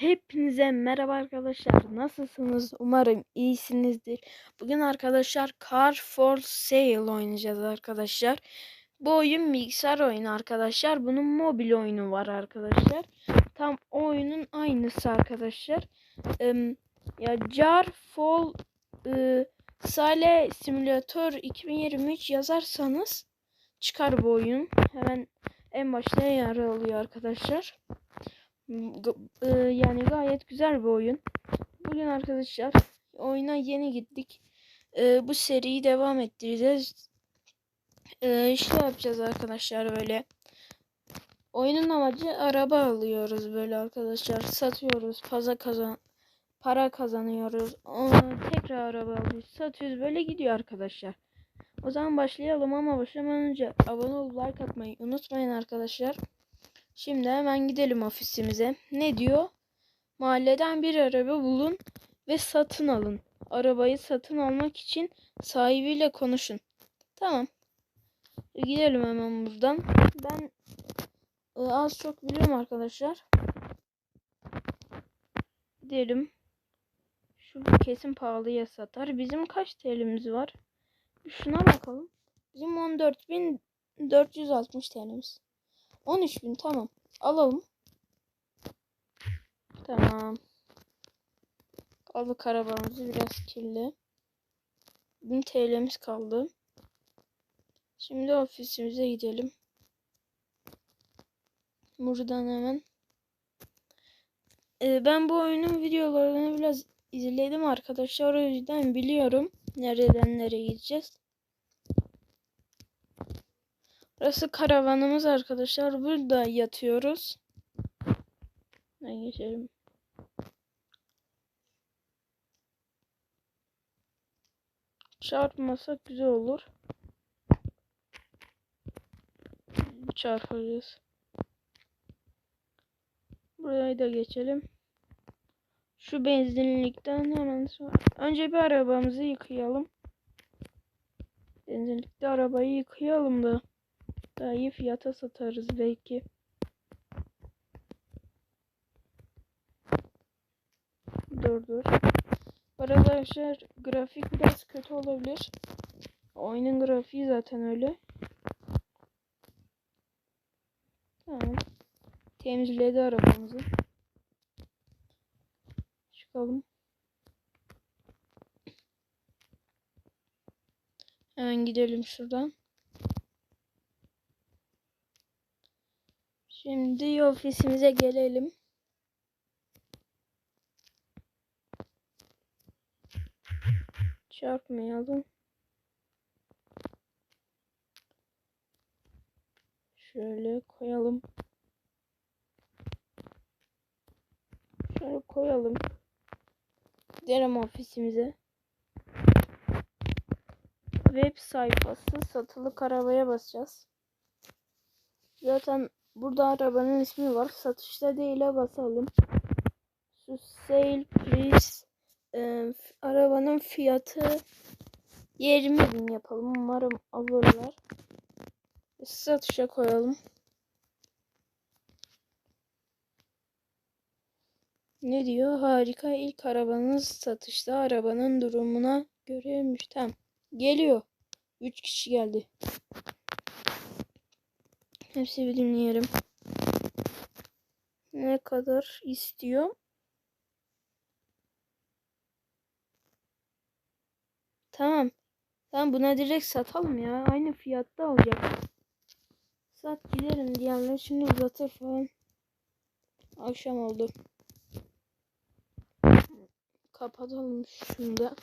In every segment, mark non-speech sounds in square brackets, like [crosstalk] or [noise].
Hepinize merhaba arkadaşlar. Nasılsınız? Umarım iyisinizdir. Bugün arkadaşlar Car for Sale oynayacağız arkadaşlar. Bu oyun bilgisayar oyunu arkadaşlar. Bunun mobil oyunu var arkadaşlar. Tam o oyunun aynısı arkadaşlar. Ya Car for e, Sale Simulator 2023 yazarsanız çıkar bu oyun. Hemen en başta yer alıyor arkadaşlar. E, yani gayet güzel bir oyun. Bugün arkadaşlar oyuna yeni gittik. E, bu seriyi devam ettireceğiz. E, işte yapacağız arkadaşlar böyle. Oyunun amacı araba alıyoruz böyle arkadaşlar. Satıyoruz. Fazla kazan para kazanıyoruz. Onu tekrar araba alıyoruz. Satıyoruz. Böyle gidiyor arkadaşlar. O zaman başlayalım ama başlamadan önce abone olup like atmayı unutmayın arkadaşlar. Şimdi hemen gidelim ofisimize. Ne diyor? Mahalleden bir araba bulun ve satın alın. Arabayı satın almak için sahibiyle konuşun. Tamam. E, Gidelim hemen buradan. Ben e, az çok biliyorum arkadaşlar. Gidelim. Şu kesin pahalıya satar. Bizim kaç TL'miz var? Şuna bakalım. Bizim 14.460 TL'miz. 13.000 tamam. Alalım. Tamam. Aldık arabamızı biraz kirli. 1000 TL'miz kaldı. Şimdi ofisimize gidelim. Buradan hemen. Ee, ben bu oyunun videolarını biraz izledim arkadaşlar. O yüzden biliyorum. Nereden nereye gideceğiz. Burası karavanımız arkadaşlar. Burada yatıyoruz. Ben geçelim. Çarpmasak güzel olur. Çarpacağız. Burayı da geçelim. Şu benzinlikten hemen sonra. Önce bir arabamızı yıkayalım. Benzinlikte arabayı yıkayalım da. Daha iyi fiyata satarız belki. Dur dur. Arkadaşlar grafik biraz kötü olabilir. Oyunun grafiği zaten öyle. Tamam. Temizledi arabamızı. Çıkalım. Hemen gidelim şuradan. Şimdi ofisimize gelelim. Çarpmayalım. Şöyle koyalım. Şöyle koyalım. Gidelim ofisimize. Web sayfası satılık arabaya basacağız. Zaten burada arabanın ismi var. Satışta değil'e basalım. Şu sale price e, arabanın fiyatı 20 bin yapalım. Umarım alırlar. Satışa koyalım. Ne diyor? Harika ilk arabanız satışta. Arabanın durumuna göreymiş. Tamam. Geliyor. 3 kişi geldi. Hepsi bir dinleyelim. Ne kadar istiyor? Tamam. Tamam buna direkt satalım ya. Aynı fiyatta alacak. Sat gidelim diyenler şimdi uzatır falan. Akşam oldu. Kapatalım şunu da.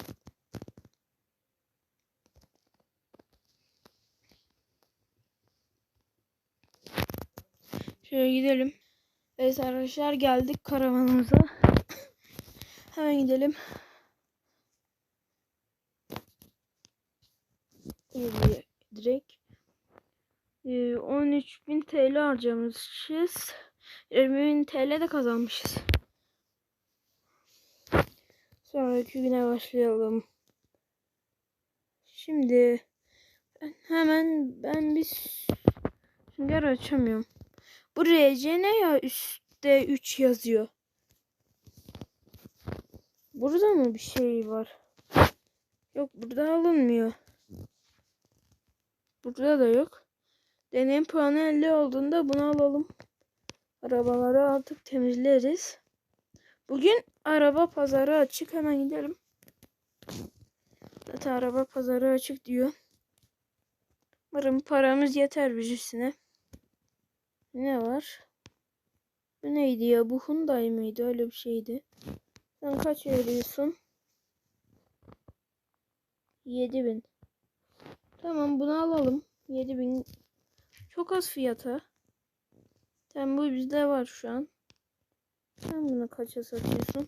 Şöyle gidelim. Evet arkadaşlar geldik karavanımıza. [coughs] Hemen gidelim. Direkt. Ee, 13.000 TL harcamışız. 20.000 TL de kazanmışız. Sonraki güne başlayalım. Şimdi hemen ben bir sünger açamıyorum. Bu RC ne ya üstte 3 yazıyor. Burada mı bir şey var? Yok burada alınmıyor. Burada da yok. Deneyim puanı 50 olduğunda bunu alalım. Arabaları artık temizleriz. Bugün araba pazarı açık. Hemen gidelim. Zaten araba pazarı açık diyor. Umarım paramız yeter birisine. Ne var? Bu neydi ya? Bu Hyundai mıydı? Öyle bir şeydi. Sen kaç veriyorsun? 7000. Tamam bunu alalım. 7000 çok az fiyata. Sen bu bizde var şu an. Sen bunu kaça satıyorsun?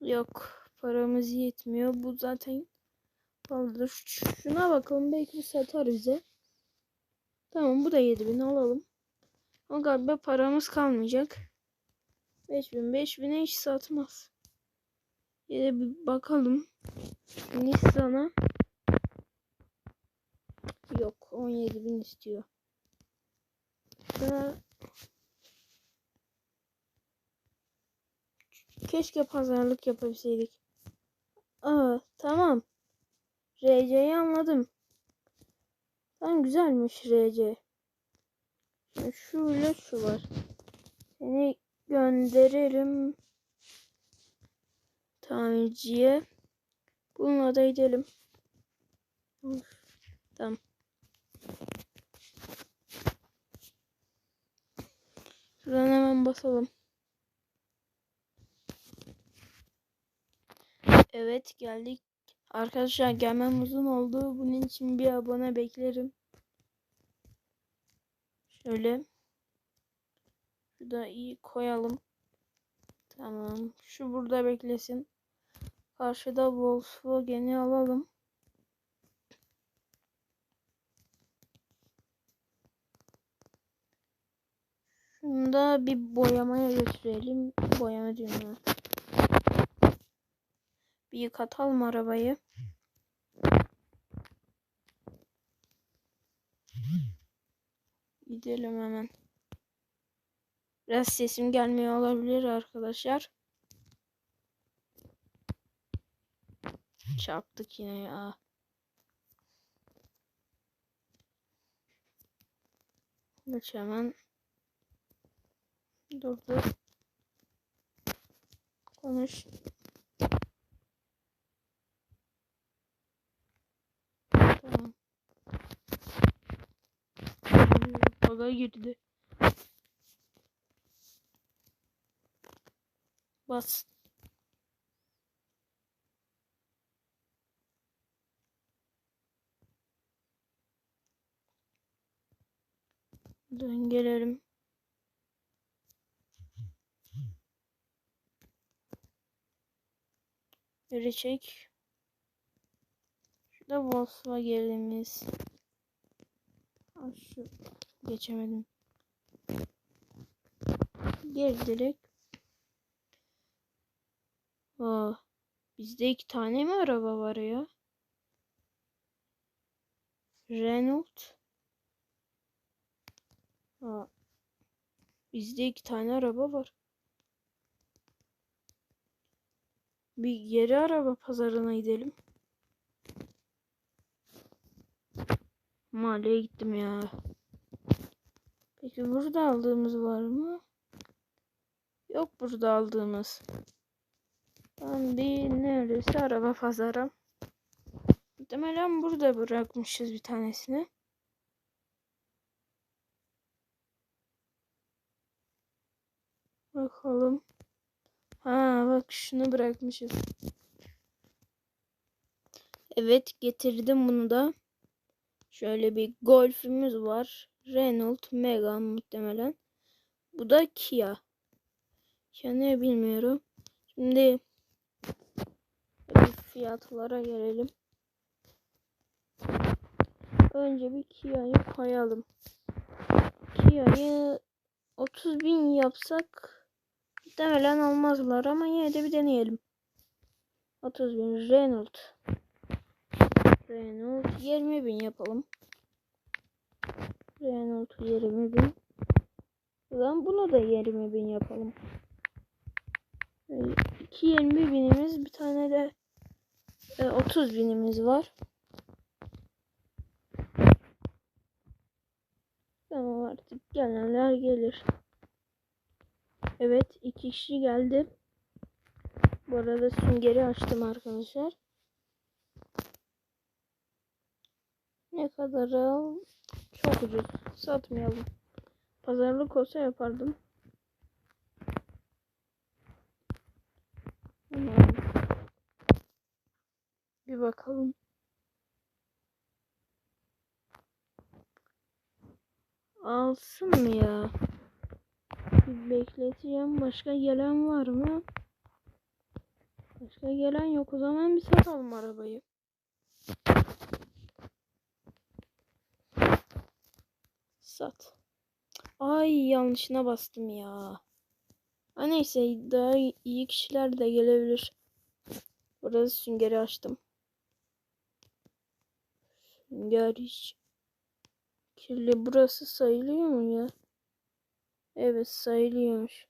Yok. Paramız yetmiyor. Bu zaten fazla. Şuna bakalım. Belki satar bize. Tamam bu da 7000 alalım. Ama galiba paramız kalmayacak. 5000 5000'e hiç satmaz. Yine bir bakalım. Nissan'a yok 17.000 istiyor. Şuna Keşke pazarlık yapabilseydik. Aa tamam. RC'yi anladım. Tam güzelmiş RC. Şimdi şöyle şu var. Seni gönderelim tamirciye. Bununla da gidelim. Of, Tamam. Şuradan hemen basalım. Evet geldik. Arkadaşlar gelmem uzun oldu. Bunun için bir abone beklerim. Şöyle. Şurada iyi koyalım. Tamam. Şu burada beklesin. Karşıda Volkswagen'i alalım. Şunu da bir boyamaya götürelim. Boyama ya. Bir yıkatalım arabayı. Gidelim hemen. Biraz sesim gelmiyor olabilir arkadaşlar. Çarptık yine ya. Geç hemen. Dur dur. Konuş. Tamam. Baga girdi. Bas. Dön gelelim. Geri çek. Şurada Volkswagen'imiz. Şu geçemedim. Geri direkt. Aa, bizde iki tane mi araba var ya? Renault. Aa, bizde iki tane araba var. Bir yeri araba pazarına gidelim. Mahalleye gittim ya. Peki burada aldığımız var mı? Yok burada aldığımız. Ben bir neresi araba pazarı. Muhtemelen burada bırakmışız bir tanesini. Bakalım. Ha bak şunu bırakmışız. Evet getirdim bunu da. Şöyle bir Golf'ümüz var. Renault Megane muhtemelen. Bu da Kia. Kia ne bilmiyorum. Şimdi fiyatlara gelelim. Önce bir Kia'yı koyalım. Kia'yı 30 bin yapsak muhtemelen almazlar ama yine de bir deneyelim. 30 bin Renault. Renault 20 bin yapalım. Renault 20 bin. Ulan bunu da 20 bin yapalım. Ee, iki 20 binimiz bir tane de e, 30 binimiz var. Tamam artık gelenler gelir. Evet iki kişi geldi. Bu arada süngeri açtım arkadaşlar. Ne kadar al? Çok ucuz. Satmayalım. Pazarlık olsa yapardım. Bir bakalım. Alsın mı ya? Bir bekleteceğim. Başka gelen var mı? Başka gelen yok. O zaman bir satalım arabayı. Sat. Ay yanlışına bastım ya. Ha neyse daha iyi kişiler de gelebilir. Burada süngeri açtım. Sünger hiç kirli. Burası sayılıyor mu ya? Evet sayılıyormuş.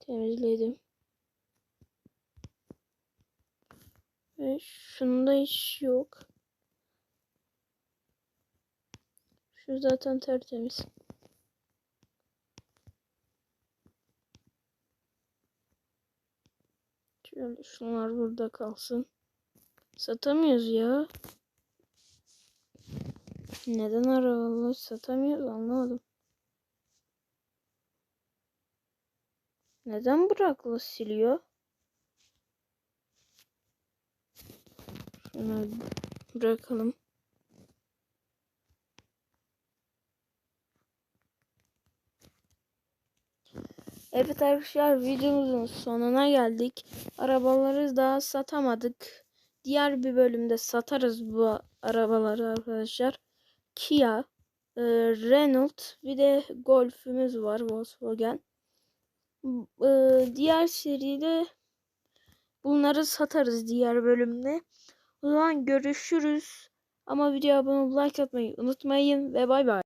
Temizledim. Ve şunda hiç yok. Şu zaten tertemiz. Şunlar burada kalsın. Satamıyoruz ya. Neden arabaları satamıyoruz anlamadım. Neden Burak'la siliyor? Şunu bırakalım. Evet arkadaşlar videomuzun sonuna geldik. Arabaları daha satamadık. Diğer bir bölümde satarız bu arabaları arkadaşlar. Kia, e, Renault bir de Golf'ümüz var Volkswagen. E, diğer seride bunları satarız diğer bölümde. O zaman görüşürüz. Ama videoya abone olup like atmayı unutmayın ve bay bay.